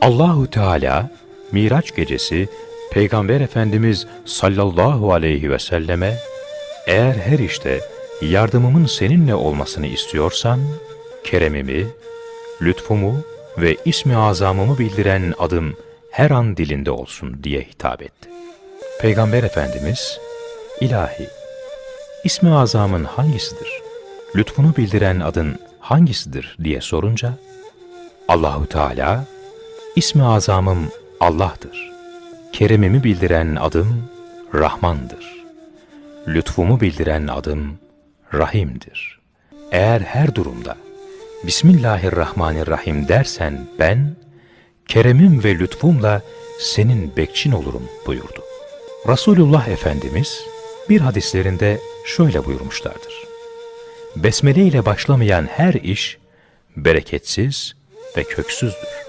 Allahu Teala Miraç gecesi Peygamber Efendimiz sallallahu aleyhi ve selleme eğer her işte yardımımın seninle olmasını istiyorsan keremimi, lütfumu ve ismi azamımı bildiren adım her an dilinde olsun diye hitap etti. Peygamber Efendimiz ilahi ismi azamın hangisidir? Lütfunu bildiren adın hangisidir diye sorunca Allahu Teala İsmi azamım Allah'tır. Keremimi bildiren adım Rahman'dır. Lütfumu bildiren adım Rahim'dir. Eğer her durumda Bismillahirrahmanirrahim dersen ben, keremim ve lütfumla senin bekçin olurum buyurdu. Resulullah Efendimiz bir hadislerinde şöyle buyurmuşlardır. Besmele ile başlamayan her iş bereketsiz ve köksüzdür.